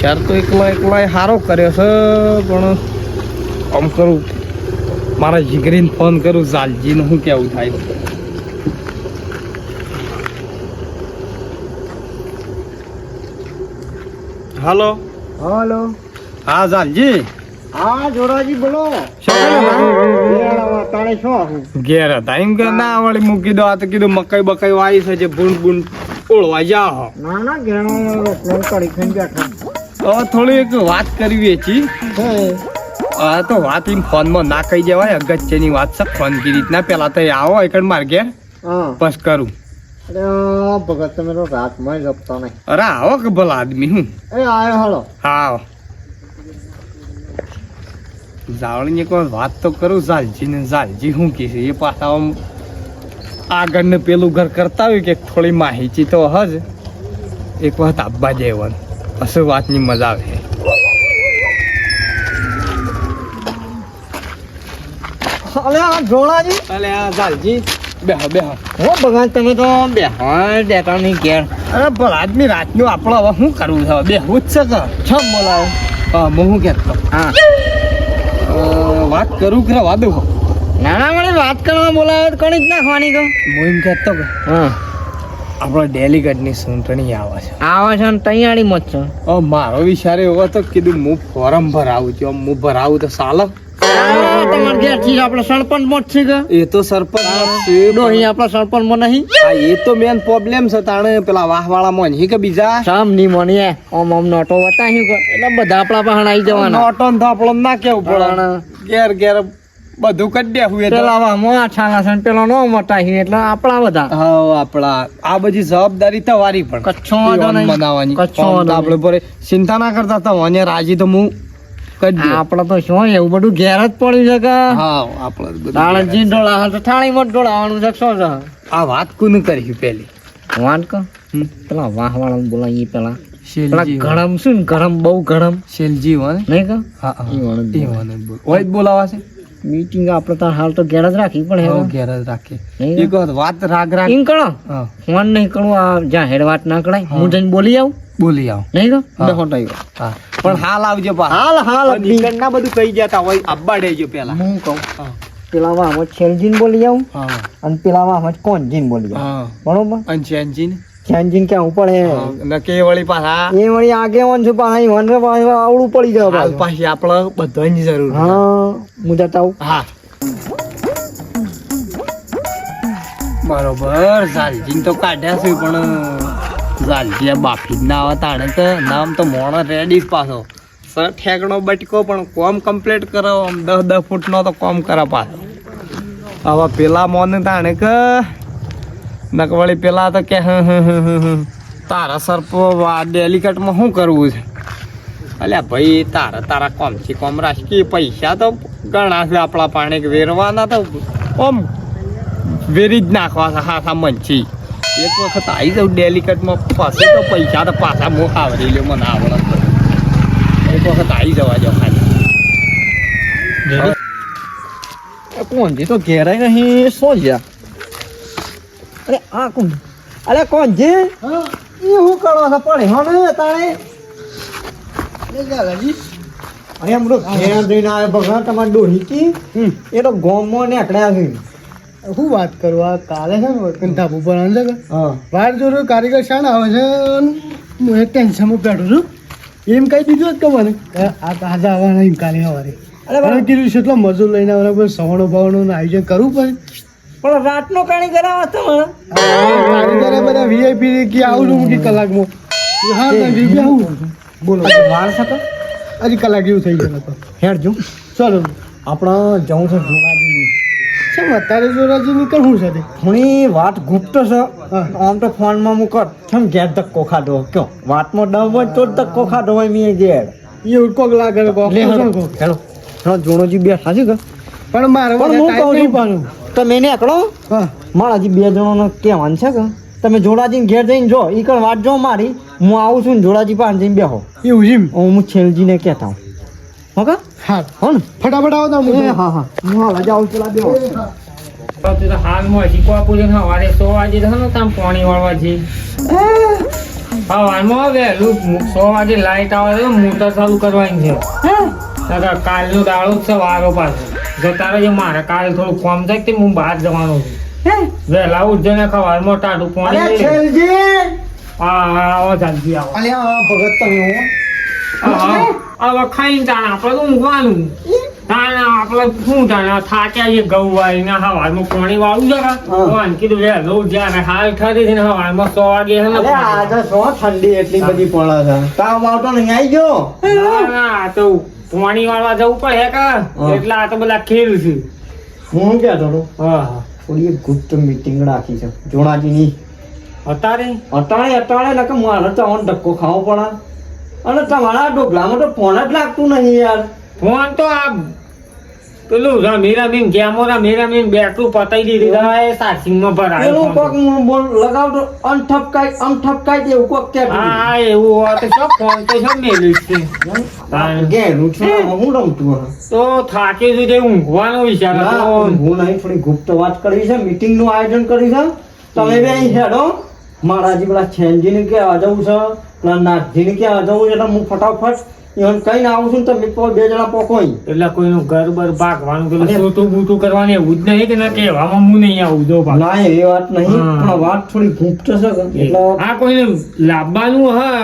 Share તો એકલા એકલા સારો કર્યો છે પણ આમ કરું મારા જીગરીને ફોન કરું જાલજીને શું કેવું થાય? હાલો. હલો. હા જાલજી. હા જોરાજી બોલો. ઘેર હતા એમ કે ના વળી મૂકી દો આ તો કીધું મકાઈ બકાઈ વાવી છે જે ભૂંડ ભૂંડ ઓળવા જાઓ. ના ના ઘેર કરી બેઠા. થોડી એક વાત કરવી હતી હા તો વાત એમ ફોનમાં ના કહી જવાય અગત્યની વાત છે. ફોન કી રીતના પેલા તો આવો એકડ માર ઘેર. હા. બસ કરું. અરે ભગત તમે તો રાતમાં જ જપતા નહીં. અરે આવો કે ભલા આદમી હું? એ આયો હાલો. હા જાવણી જાવળીને વાર વાત તો કરું ઝાલજી ને ઝાલજી શું કે છે? એ પાછા આમ આગળ ને પેલું ઘર કરતા હોય કે થોડી માહિતી તો હજ. એક વખત આપવા જેવાનું. અસલ વાતની મજા આવે. અલે આ જોણાજી અલે આ ઝાલજી. બેહો બેહો. હો ભગવાન તમે તો બેહવા દેતા નહીં ઘેર. અરે પણ આદમી રાતનું આપણે હવે શું કરવું છે? બેહવું જ છે કે? છમ બોલાવો. હા હું શું કહેતો? હા. વાત કરું કે વાદું ના ના મને વાત કરવા બોલાવે તો કોની જ નાખવાની કહું હું એમ કહેતો હા. આપણો ડેલિગેટની ચૂંટણી આવે છે. આવે છે ને તૈયારી મત છે. ઓ મારો વિચાર એવો હતો કીધું હું ફોરમ ભરાવું છું હું ભરાવું તો છે એ તો સરપંચ નહીં? એ તો મેન પ્રોબ્લેમ છે તાણે પેલા વાહ વાળા નહીં કે બીજા? સામની મની ઓમ ઓમ નોટો વતાહ્યું એટલે બધા આપણા પાસે આવી જવાના. નોટો તો આપણો ના કેવું પડે. ઘેર ઘેર બધું કરી દે હું પેલા વામો આ છાલા છે પેલો નો વતાહ્યું એટલે આપણા બધા. હા આપણા. આ બધી જવાબદારી તમારી પણ. કચ્છો. બનાવવાની કચ્છો આપણે પર ચિંતા ના કરતા તો અને રાજી તો હું. આપડે તો શું એવું બધું ઘેર જ પડ્યું છે કે? હા આપણે દાણજી ઢોળા હશે તો થાળી માં ઢોળાવાનું છે શું છે? આ વાત કોને કરી પેલી? વાત કો પેલા વાહ વાળા બોલાઈ પેલા ગરમ શું ને ગરમ બહુ ગરમ. શેલજી હોય ને? નહીં કા? હા હા. એ ઓય બોલાવા છે મીટિંગ આપણે તાર હાલ તો ઘેર જ રાખી પણ હે ઘેર જ રાખે. એક વાત વાત રાગ રાગ ઇન કણો ફોન નહીં કણો આ જ્યાં હેડ વાત ના કરાય હું. જઈને બોલી આવું? બોલી આવ. નહીં તો? હા. બેહો ટાઈમ હા. પણ હાલ આવજો પા હાલ હાલ ના બધું કહી જતા હોય અબ્બા ડેજો પેલા. હું કહું? પેલા વાહ છેલજીન બોલી આવું? અને પેલા માં કોણ જીન બોલી આવું? બરોબર? અને અંશનજી છેનજીને ક્યાં પડે? ને કે વળી પાછા? એ વળી આગેવાન છે પાછા વનરે પાછું આવડું પડી જાય હાલ પાછું. પાછી આપણે બધાની જરૂર હા હું જતા આવું. હા. બરોબર ઝાલજીન તો કાઢ્યા છે પણ ઝાલજી બાફી જ ના આવે તાણે તો નામ તો મોણ રેડી જ પાછો. સર ઠેકડો બટકો પણ કોમ કમ્પ્લીટ કરો આમ દસ દસ ફૂટનો તો કોમ કરા પાછો. હવે પેલા મોને તાણે કે નક વળી પેલા તો કે હં હં હં હં હં. તારા સરપો ડેલિકેટમાં શું કરવું છે? અલ્યા ભાઈ તારા તારા કોમથી કોમ રાખી પૈસા તો ઘણા છે આપણા પાણી વેરવાના તો ઓમ વેરી જ નાખવા છે હા મંચી એક વખત આવી જાઉં ડેલિકેટમાં પાસે તો પૈસા તો પાછા હું આવરી લ્યો મને આવડે તો. એક વખત આવી જવા જો ખાલી. કોણજી તો ઘેરાય નહીં સોજ્યા અરે આ કોણ? અરે કોણજી એ હું. કરો છો પડે. હવે તારે. અરે તો ઘેર જઈને આવે ભગવાન તમારી ડોહી કી? એ તો ગોમમાં નીકળ્યા છે. શું વાત કરું આ કાલે છે ને કંઠાપ ઉપર આવે છે હા. વાર જોડે કારીગર શાણ આવે છે હું એક ટેન્શનમાં બેઠો છું. એમ કહી દીધું જ કે મને. આ તાજા આવવાના એમ કાલે સવારે. અરે કીધું છે એટલો મજૂર લઈને આવવાના સવણો બવણોનું આયોજન કરવું પડે. પણ રાતનો કાણી કરાવો તો મને બધા વીઆઈપી કે આવું છું કે કલાકમાં. હા તો આવું બોલો. વાર શકે હજી કલાક એવું થઈ ગયું તો હેડ જો. ચાલો. આપણે જવું છે જોડાજી ચમ અત્યારે જોરાજી નીકળવું છે તે વાત ગુપ્ત છે. આમ તો ફોનમાં મૂકત થમ ઘેર ધક્કો ખાધો. કયો? વાતમાં ડબ હોય તો જ ધક્કો ખાધો હોય મેં ઘેર. એ ઉડકોક લાગે છે કોક. બે સાચું કોક. જોણોજી બેઠા છે કે? પણ મારે પણ હું કહું છું પાનું તમે એને હા. મારા હજી બે જણોનો કહેવાનું છે કે તમે જોડાજીને ઘેર જઈને જો એ કણ વાત જો મારી હું આવું છું ને જોડાજી પાસે જઈને બેહો. એવું છે હું છેલજીને કહેતા હું હો કે? હા. હો ને? ફટાફટ આવો તમે હા હા. હું હાલ જ આવું છું બેહો હાલમાં સવારે સો વાગે ને તામ પાણી વાળવા જઈ હવારમાં વહેલું સો વાગે લાઈટ આવે છે મોટર ચાલુ કરવાની છે. કાલનો દાડો જ છે વારો પાછો. જતા રહેજો મારે કાલે થોડું કોમ થાય તે હું બહાર જવાનો છું. વહેલા ઉઠજો ને પાણી લે. છેલજી! હા હા આવો જલ્દી આવો. અલે આ ભગત તમે હું. હવે ખાઈને તાણ આપણે તો ઊંઘવાનું. તાણ આપણે શું તાણ? થાક્યા છે ઘઉં વાળીને હવારમાં પાણી વાળું છે. ભગવાન કીધું વહેલો જ્યારે હાલ ઠરી છે ને હવારમાં સો વાગે છે ને આજે સો ઠંડી એટલી બધી પડે છે. તાવ આવતો નહીં આવી ગયો? ના, ના, તો પાણી વાળવા જવું પડે કા? હા. એટલે આ તો બધા ખેલ છે. હું ક્યાં હતો? હા થોડી એક ગુપ્ત મીટિંગ રાખી છે. જોણાજીની. અત્યારે અટાણે અટાણે કે મારે તો ઓન ધક્કો ખાવો પડે. અને તમારા ડોગલામાં તો ફોન જ લાગતું નહીં યાર. ફોન તો આ પેલું રમી ગેમો રમી બેટરું પતાઈ દીધી. એ ચાર્જિંગમાં ભરાય પેલું કોક બોલ લગાવતો અનઠપકાય અનઠપકાય જેવું કોક કે હા એવું હોય તો શું ફોન તો શું મેલ્યું છે. હા. છે હું? રમતું હે. તો થાકી સુધી ઊંઘવાનો વિચાર હતો. હું નહીં થોડી ગુપ્ત વાત કરી છે મીટિંગનું આયોજન કરી છે. તમે બે અહીં હેડો. મારાજી પેલા છેનજી ને ક્યાં જવું છે પેલા નાથજી ને ક્યાં જવું છે એટલે હું ફટાફટ ઈવન કઈ આવું છું તમે બે જણા પોકો એટલે કોઈનું ઘર બર ભાગવાનું પેલું અરે. છોટું કરવાનું એવું જ નહીં કે ના કહેવામાં હું નહીં આવું જો ભાગ ના એ વાત નહીં પણ વાત થોડી ગુપ્ત છે એટલે આ કોઈને લાવવાનું હા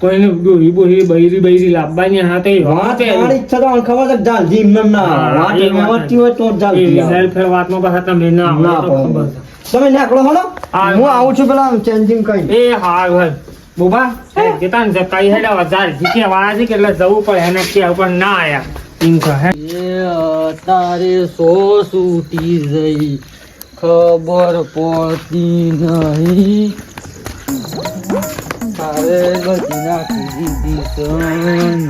કોઈને ડોહી બોહી બૈરી બૈરી લાવવાની હા તો વાત વાત મારી ઈચ્છા તો ખબર છે કે જાલજી એમને ના વાત એ એમ વાત આવડતી હોય તો જ જાલજી એવી આવે. હેલ્પ વાતમાં પાછા તમે ના ના ખબર તમે નીકળો હો હું. આવું છું પેલા ચેન્જિંગ કઈ. એ હા હોય બોબા કેતા ને જતા હેડા વધારે જીકે વાળા છે કે એટલે જવું પડે એને કે ઉપર ના આયા. એમ કહે. તારે સો સૂટી જઈ ખબર પડતી નહીં. તારે બધી નાખી દીધી સન.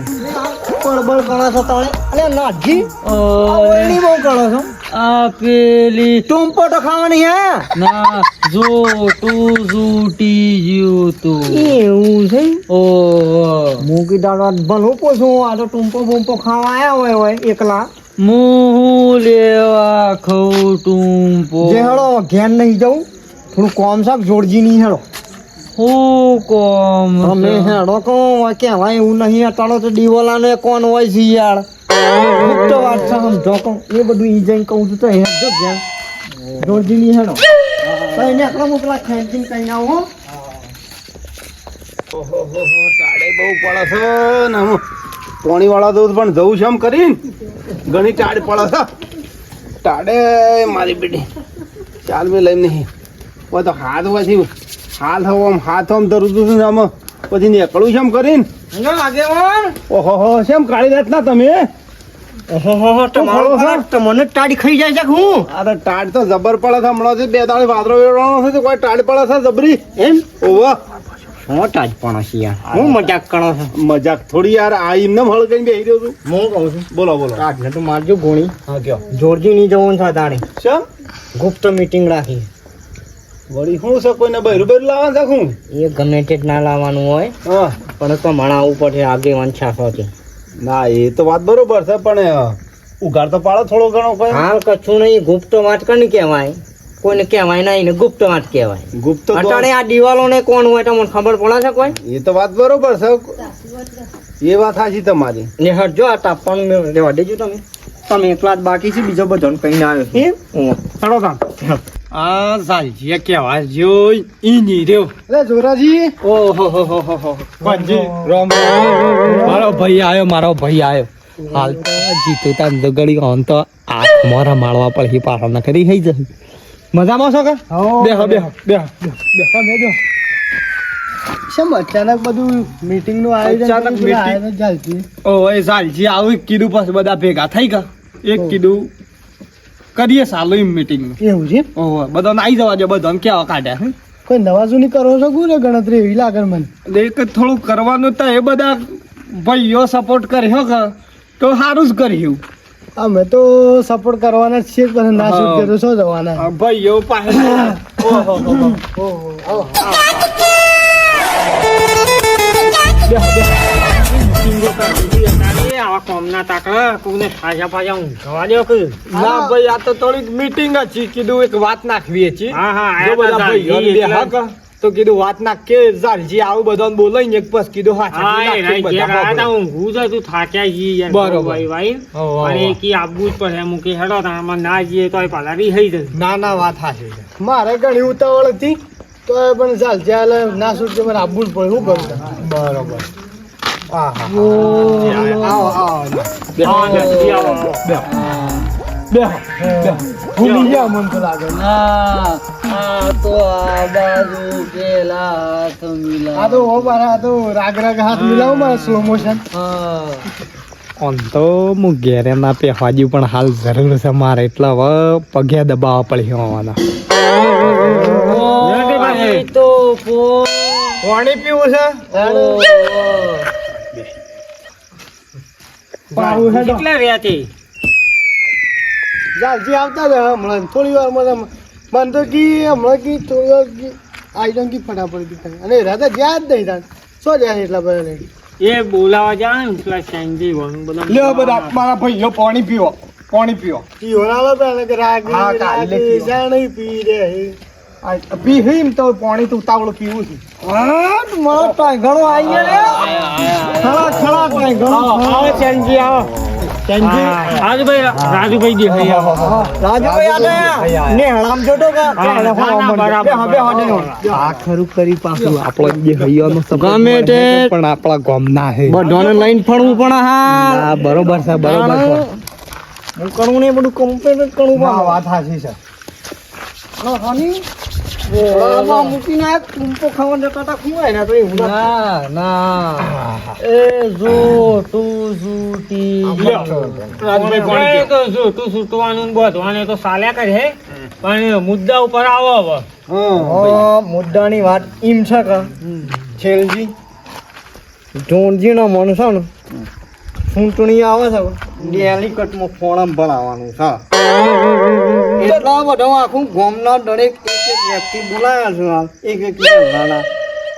બળબડ કરો છો તમે અલે નાજી બહુ કરો છો. આ પેલી ટૂંપો તો ખાવાની હે? ના જો તું જૂટી ગયું તું. એવું છે? ઓ મૂકી દાડો ભલું પૂછું આ તો ટૂંપો બુંપો ખાવા આવ્યા હોય હોય એકલા. મું લેવા ખોટું ટુંપો. જે હેડો ઘેર નહીં જવું થોડું કોમ સાક જોડજી નહીં હેડો. હું કોમ તમે હેડો કો હોય કહેવાય એવું નહીં અટાડો તો દીવાલાનો કોણ હોય છે યાર ગુપ્ત વાત છે સમજો કહું એ બધું ઈ જઈને કહું છું તો હેડજો ઘેર જોડજી નહીં હેડો. તો એને આકડા મોકલા ખેંચીને કઈ આવો હો. ટાળે બહુ પડે છે. ને પોણી વાળા દઉં પણ જવું છે એમ કરીને ઘણી ટાડ પડે છે. ટાડે મારી બેટી ચાલ મેં લઈને નહીં હોય તો હાથ પછી હાથ આમ હાથ આમ ધરું છું આમ. પછી નીકળું છે એમ કરીને. ઓહો હો શેમ કાઢી દેત ના તમે? ઓહો તમારો તમને ટાડી ખાઈ જાય છે હું? અરે ટાળ તો જબર પડે છે હમણાં થી. બે દાડે વાદળો છે કોઈ ટાળ પડે છે જબરી? એમ? ઓહો. શું ટાજ પણ છે યાર? હું મજાક કરો છો? મજાક થોડી યાર. આ ઇમને હળ કઈ બેસી રહ્યો છું. હું કહું છું. બોલો બોલો. આજને તો મારજો ગોણી હા કયો? જોરજી નહીં જવાનું છે તાણે શું? ગુપ્ત મીટિંગ રાખી. વળી શું છે? કોઈને બહેરું બહેરું લાવવાનું છે એ ગમે તે ના લાવવાનું હોય. હા. પણ તો મણા આવું પડે આગેવાન છાસોથી ના એ તો વાત બરોબર છે પણ ઉઘાડ તો પાડો થોડો ઘણો કોઈ. હાલ કશું નહીં ગુપ્ત વાત કને કહેવાય? કોઈને કહેવાય નહીં ને ગુપ્ત વાત કહેવાય. ગુપ્ત તો અટાણે આ દિવાલો ને કોણ હોય તમને ખબર પડે છે કોઈ? એ તો વાત બરોબર છે. એ વાત સાચી તમારી. ને હટજો આ તાપવાનું મેં રહેવા દેજો તમે. તમે એકલા જ બાકી છે બીજો બધો કઈ ના આવ્યો ચલો તાણ. આ સાલજીએ કહેવા જોઈ ઈ ની રહ્યો. અરે જોરાજી. ઓહો હો હો હો હો. કોણજી? રામ રામ. મારો ભાઈ આયો મારો ભાઈ આયો. હાલ તો જીતો તાન તો ગળી તો આંખ મોરા માળવા પડે પાછળ ના કરી થઈ જશે મજામાં છો કે? બેહો બેહો બેહો. બેહો બેહો. શેમ અચાનક બધું મીટિંગનું આયોજન અચાનક કર્યું? meeting? ઓ એ સાલજી આવું કીધું પછી બધા ભેગા થઈ ગયા. એક કીધું કરીએ સાલો એમ મીટિંગ એવું છે? ઓહો બધાને આવી જવા દે બધાને કેવા કાઢ્યા હે? કોઈ નવા જૂની કરો છો ગુરે ગણતરી? એવી લાગે મને. એક થોડું કરવાનું તો એ બધા ભાઈઓ સપોર્ટ કર્યો કે તો સારું જ કર્યું. અમે તો સપોર્ટ કરવાના જ છીએ પણ ના. શૂટ કર્યું શું જવાના? ભાઈઓ પાસે. ઓહો ઓહો હો. આવા કોમના તાકડા કોઈને ફાજા ફાજા ઊંઘવા દ્યો કે ના ભાઈ આ તો થોડીક મીટિંગ હતી કીધું એક વાત નાખવી હતી હા હા જો બધા ભાઈ હક તો કીધું વાત ના કે ઝાલજી આવું બધાને બોલાઈ ને એક પાસ કીધું હા હા તા ઊંઘું જ હતું થાક્યા જી યાર બરોબર. ભાઈ અને. કી આપવું જ પડે મૂકી હેડો તારમાં ના જઈએ તો પાલા રહી જશે ના ના વાત હાચી છે. મારે ઘણી ઉતાવળ હતી તો એ પણ ચાલ જ્યાં ના છૂટકે મને આબુ જ પડે શું કરું આમ તો હું ઘેરે ના પહેવાજી પણ હાલ જરૂર છે મારે એટલે હવે પગે દબાવવા પડી હોવાના નથી ભાઈ. તો પો પાણી પીવું છે પાવું હેડો. કેટલા રહ્યા જાલજી આવતા હતા હમણાં થોડી વાર મને મને તો કી હમણાં કી થોડી વાર કી. કી ફટાફટ કી થાય. અને રાતે જ્યાં જ નહીં થાય સો જાય એટલા બધા નહીં એ બોલાવા જાય ને પેલા શાંતિ વણ બધા લ્યો બધા મારા ભાઈઓ પાણી પીવો પાણી પીવો ઈ હોરાલો પેલા કે રાગ રાગ પીવો. જાણી પી રે આ તો પાણી તો તાવડું પીવું છે. મારો ટાઈગણો આવી ગયો ખરા ખરા ટાઈગણો આવે ચેનજી આવો. ચેનજી રાજુભાઈ રાજુભાઈ દે રાજુભાઈ આલે ને હરામ જોડો કે? ના, ના, આ ખરું કરી પાછું. આપણો જે હૈયાનો ગમે તે પણ આપણા ગામના હે. બધાને લઈને ફરવું પણ હા બરોબર છે બરોબર છે. હું કરું ને બધું કમ્પ્લીટ કરું વાત સાચી છે. મૂકીને આ કુંપો ખાવા જતા ખુવાય ને તો એવું ના ના. એ જો તું સુતી એ તો જો તું છૂટવાનું ને બધવાનું એ તો ચાલ્યા કરે હે? પણ મુદ્દા ઉપર આવો હવે. હા મુદ્દાની વાત એમ છે કે? છેલજી. છે ને ચૂંટણી આવે છે ડેલિકટમાં ફોરમ ભરાવાનું છે. એટલા બધા આખું ગામના દરેક વ્યક્તિ બોલાયા છે હાલ. એક વ્યક્તિ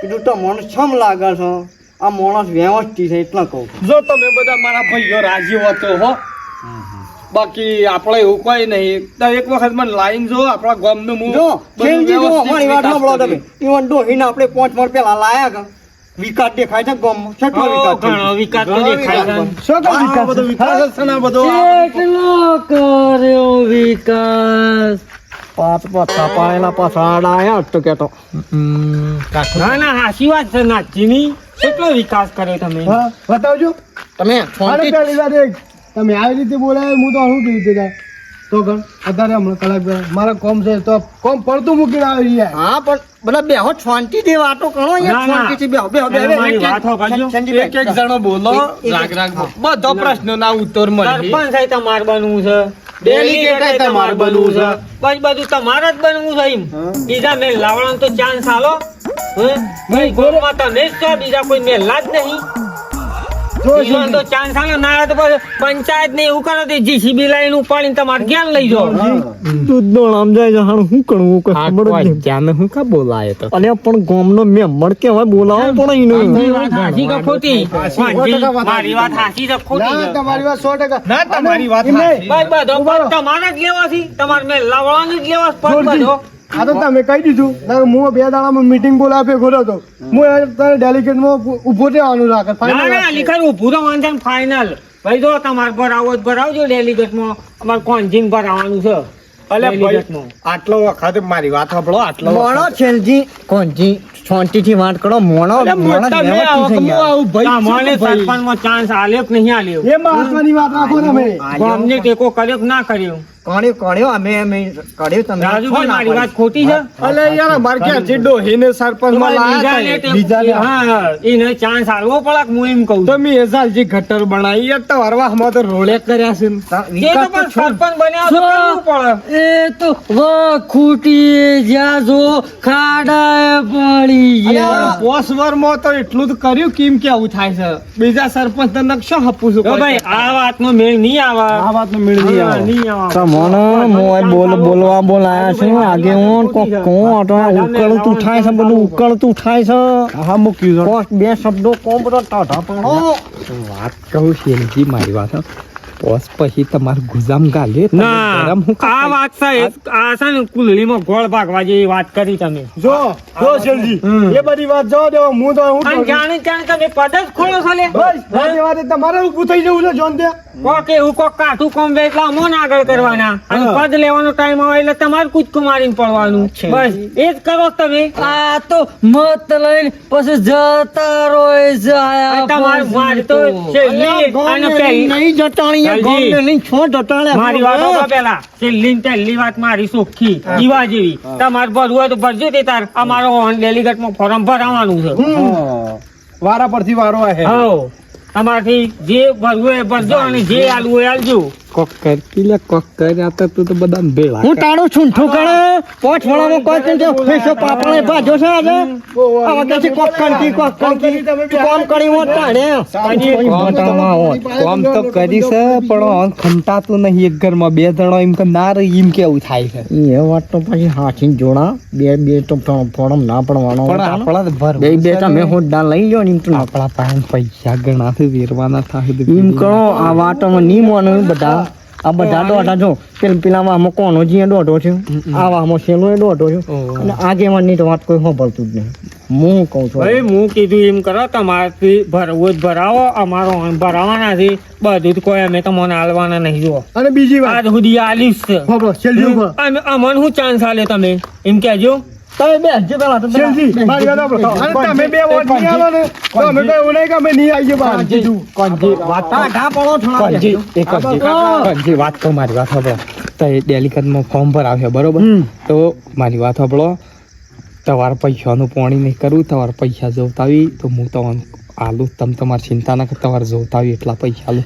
કીધું તો મને છમ લાગે છો? આ માણસ વ્યવસ્થિત છે એટલા કહું જો તમે બધા મારા ભાઈઓ રાજી હતો હો. બાકી આપણે એવું કોઈ નહીં. તો એક વખત મને લાઈન જો આપણા ગામનું હું જો ખેલજી જો અમારી વાત સાંભળો તમે. ઈવન ડોહીને આપણે પાંચ મણ પેલા લાયા કે વિકાસ દેખાય છે ગામમાં? કેટલો ઓ, વિકાસ ઘણો? વિકાસ તો દેખાય છે. શું કઈ વિકાસ બધો છે? વિકાસ છે ને બધો કેટલો કર્યો વિકાસ? પાંચ પત્તા પાયેલા પસાડા તો વિકાસ કર્યો તમે બતાવજો તમે આવી રીતે બોલાય હું તો શું કેવી રીતે તો ગણ અત્યારે હમણાં કલાક બે મારા કોમ છે તો કોમ પડતું મૂકી આવી જાય હા પણ બધા બેહો શાંતિથી વાતો કરો ના. શાંતિથી બેહો બેહો બેહો એક- એક- જણો બોલો રાગ રાગ બધો પ્રશ્નોના ઉત્તર મળે સરપંચ સાહેબ તમારવાનું છે Delegate Delegate તમારે બનવું છે. બસ બધું તમારે જ બનવું છે એમ. બીજા મેં લાવવાનો તો ચાન્સ આલો. હે? ભાઈ ગોળમાં તો નહીં જ છો, બીજા કોઈ મેલા જ નહીં. જો તો ચાન્સ આલો ના આવે તો પછી પંચાયત ને એવું કરો તો જીસીબી લઈને ઉપાડીને તમારે ક્યાં લઈ જાઓ? છે હાણ કોઈ ખબર જ નહીં. ત્યાંને હું કા બોલાય તો? અલ્યા પણ ગામનો મેમ્બર કેવાય બોલાવો પણ ઈ વાત હાચી કે ખોટી. મારી વાત હાચી કે ખોટી ના તમારી વાત સો ટકા. ના, તમારી વાત એમ બસ તમારે જ લેવાથી. તમારે મેં લાવવાનું જ લેવા બધો. આ તો તમે કહી દીધું. ના, હું બે દાડામાં મીટિંગ બોલાવે ભેગો હતો હું તારે ડેલિગેટમાં ઊભો રહેવાનું રાખે. ના ફાઇનલ ના લીખર ઊભું તો વાંધો ફાઇનલ ભાઈ જો તમારે ભરાવો જ ભરાવજો ડેલિગેટમાં અમારે કોન્જીન ભરાવાનું છે? અલે ભાઈ આટલો વખત મારી વાત સાંભળો આટલો મોણો છેલજી કોનજી છોંટી થી વાત કરો મોણો મોણો તમે આવો કે હું આવું ભાઈ ભાઈ. સરપંચમાં ચાન્સ આલ્યો કે નહીં આલ્યો? એ મહત્વની વાત રાખો તમે અમને ટેકો કર્યો કે ના કર્યો? કર્યો કર્યો અમે અમે કર્યો તમે રાજુભાઈ મારી વાત ખોટી છે? અલે યાર અમારે ક્યાં જે ડોહીને સરપંચમાં તમારે લાયા હતા બીજાને એ. ટેકો- હા એને ચાન્સ આલવો પડે હું એમ કહું તમે એ ગટર બનાવી યાર તો હરવામાં તો રોડે કર્યા છે. એ તો પણ સરપંચ બન્યા તો કરવું પડે. એ તો ખૂટી જ્યાં જો ખાડા પડી ગયા. પોસ વરમાં તો એટલું જ કર્યું કેમ કે આવું થાય છે? બીજા સરપંચ ને નકશો હપું છું તો ભાઈ આ વાતનો મેળ નહીં આવે. આ વાતનો મેળ નહીં આવે. નહીં આવે. મોય બોલ બોલવા બોલાયા છે આગે હું કોણ અટવા ઉકળતું થાય છે બધું ઉકળતું થાય છે. હા મૂક્યું બે શબ્દો બધો વાત કહું છે મારી વાત હો. પછી તમારે ગુજામ ગાલે ના આ વાત છે આ છે ને કુલડીમાં ગોળ ભાગવા જેવી વાત કરી તમે. જો જો શેઠજી એ બધી વાત જવા દો હું તો હું અને જાણી જાણી તમે પદ જ ખોલો છો લે. બસ વાતે વાતે તમારે ઊભું થઈ જવું છે જોન તે કોક એવું કોક કાઠું કોમ બે એટલે અમોન આગળ કરવાના. અને પદ લેવાનો ટાઈમ આવે એટલે તમારે કૂદકું મારીને પડવાનું બસ એ જ કરો તમે. આ તો મત લઈને પછી જતા રોય જાય તમારે નહીં જટાણી મારી વાત સાંભળો પેલા. છેલ્લી પહેલી વાત મારી ચોખ્ખી જીવા જેવી. તમારે ભરવું હોય તો ભરજો તે તાર. અમારો ડેલિગેટમાં ફોર્મ ભરાવાનું છે. વારા પરથી વારો આવે તમારાથી જે ભરવું એ ભરજો અને જે આલવું હોય એ આલજો. કોક કરતી લે કોક કર્યા તો તું તો બધા ભેળા હું તારું છૂંઠું કરે પોચ વડામાં કોઈ કે જે ફેસો પાપડે ભાજો છે આજે? આ વખતે કોક કંકી કોક કંકી. તું કામ કરી હોત તાણે કામ તો કરી છે પણ હવે ખંટાતું નહીં. એક ઘરમાં બે જણો એમ કે ના રહી એમ કેવું થાય છે? એ વાત તો પછી હાથી જોડા. બે બે તો ફોરમ ના પડવાનો પણ આપણા ભર બે બે તમે ડા લઈ લો ને એમ તો આપણા પાસે પૈસા ગણાથી વેરવાના થાય એમ કણો આ વાતોમાં નહીં માનો બધા. આ બધા દોઢા જો. પેલા પેલામાં આમાં કોનો જીએ દોઢો છે આવામાં છેલ્લો એ દોઢો છે અને આગેવાનની તો વાત કોઈ સાંભળતું જ નહીં. હું કહું છું. ભાઈ હું કીધું એમ કરો તમારાથી ભરવું જ ભરાવો અમારો ભરાવાના છે. બધું જ કોઈ અમે તમને આલવાના નહીં જુઓ. અને બીજી વાત. સુધી આલીશ. છે અમને શું ચાન્સ આલે તમે? એમ કહેજો. તમે બે હજી પેલા તો શેઠજી મારી વાત સાંભળો. અને તમે બે વોટ નહીં આલો ને તો અમે કઈ એવું નહીં કે અમે નહીં આવીએ બહાર. કીધું વાત હા, ઘા પડો થોડા કંજી એક કંજી કંજી વાત તો મારી વાત સાંભળો. તો એ ડેલિકેટમાં ફોર્મ આવ્યો બરોબર? તો મારી વાત સાંભળો. તમારે પૈસાનું પાણી નહીં કરવું તમારે પૈસા જોતાવી તો હું તમને આલુ. તમે તમારી ચિંતા ના કર તમારે જોતાવી એટલા પૈસા આલુ.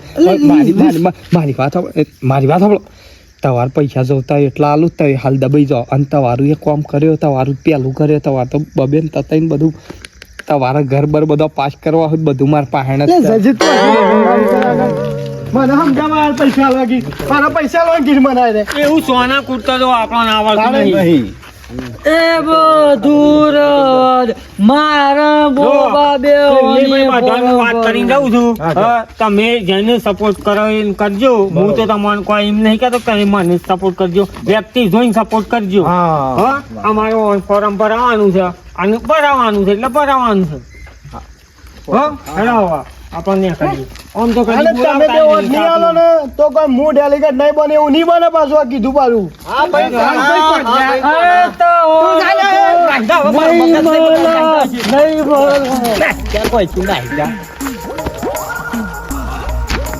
મારી મારી મારી વાત સાંભળો. મારી વાત સાંભળો. તમારે પૈસા જોતા હોય એટલા આલુ તમે હાલ દબાઈ જાઓ અને તમારું એ કામ કર્યો તમારું પહેલું કર્યો તમારે તો બબેન તતાઈને બધું તમારા ઘર બર બધા પાસ કરવા હોય બધું મારે પાહેણ જ મને સમજાવવા પૈસા લાગી મારા પૈસા લાગી મને એવું સોના કુર્તા તો આપણને આવડતું નહીં એ બધું મારા બોબા બે વાત જાઉં છું. તમે જેને સપોર્ટ કરો એમ કરજો. હું તો તમને કોઈ એમ નહીં કહેતો કે તમે મને સપોર્ટ કરજો. વ્યક્તિ જોઈને સપોર્ટ કરજો. હા અમારો ફોરમ ભરાવાનું છે. અને ભરાવાનું છે એટલે ભરાવાનું છે. હા. આપણને કરીએ આમ તો તમે બે બોલાવતા નહીં આલો ને તો કોઈ હું ડેલિગેટ નહીં બને એવું નહીં બને પાછું આ કીધું પાછું.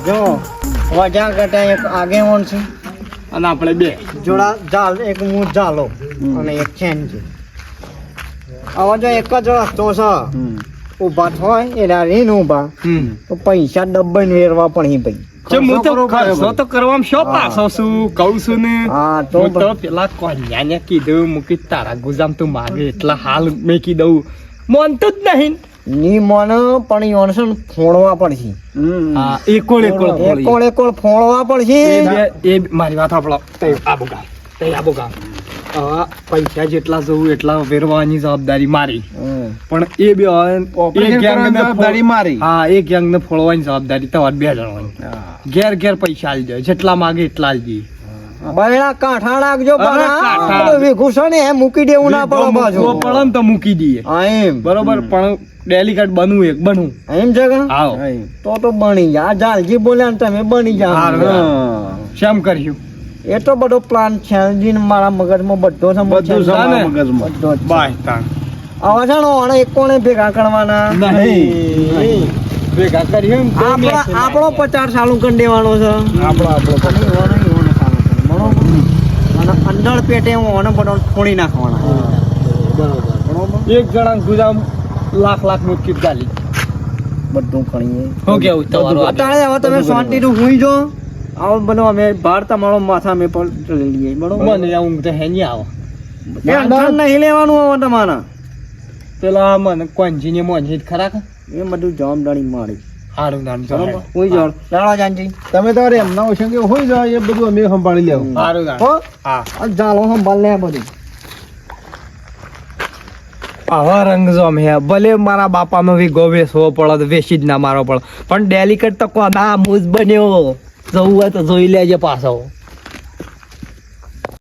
જો વજા કરતા એક ઓન છે? અને આપણે બે. જોડા જાલ એક હું જાલો અને એક ચેન છે. આવા જો એક જ રસ્તો છે. ઊભા થાય એના રીન ઊભા. તો પૈસા ડબ્બાઈને વેરવા પણ ઈ ભાઈ. હું તો ખર્ચો તો કરવામાં શો પાછો છું કહું છું ને? હા તો તો પેલા કોન્યાને કીધું મૂકી તારા ગુજામ તું માગે એટલા હાલ મેકી દઉં મોનતું જ નહીં. ની મને પણ ઈ છે ને ફોડવા પડશે. હા એકોળ એકોળ એકોળ એકોળ ફોડવા પડશે. એ મારી વાત સાંભળો. તે આબુ ગામ તે આબુ ગામ પૈસા જેટલા જવું એટલા વેરવાની જવાબદારી મારી. પણ એ બે જવાબદારી મારી. હા એ ગેંગ ને ફોડવાની જવાબદારી તમારે બે જણવાની ઘેર ઘેર પૈસા આલી જાય જેટલા માગે એટલા આલી બૈરા. કાંઠા. એ મૂકી દેવું ના પડે બાજુ. પડે ને તો મૂકી દઈએ. હા એમ. બરોબર પણ ડેલિકેટ બનવું એક બનવું. એમ છે તો તો બની જા. જાલજી બોલ્યા ને તમે બની જા. શેમ કર્યું એ તો બધો પ્લાન છે. ને મારા મગજમાં બધો છે. બધું આવા છે. ને ઓણે એક કોણે ભેગા કરવાના? નહીં. ભેગા કરીએ ને. આપણા પ્રચાર ચાલુ કરી દેવાનો છે. આપણો આપણો અને અંદર પેટે ઓને બધો ફોડી નાખવાના. એક જણા ગુજામ લાખ લાખ મુટકી ચાલી બધું કરીએ શું કેવું તમારું? અત્યારે હવે તમે શાંતિથી હુઈ જો. આવો બનો અમે બહાર તમારો માથા મે પર લઈ લઈએ. બરોબર. મને ઊંઘ તો હેની આવે. ટેન્શન નહીં લેવાનું હવે તમારે. પેલા મને કોંજી ને મોંજી જ ખરા કે? એ બધું જવાબદારી મારી. હારું નામ જો હોય જો જાઓ. જાનજી. તમે તમારે એમના ઓછા કે હોય જો એ બધું અમે સંભાળી લેવું. હારું નામ હો? હા. આ જાલો સંભાળ લે બધું. આવા રંગ જો અમે ભલે મારા બાપામાં વી ગોવે સો પડે તો વેસી જ ના મારો પડે. પણ ડેલિકેટ તો કોના મૂજ બન્યો. જવું હોય તો જોઈ લેજે પાછો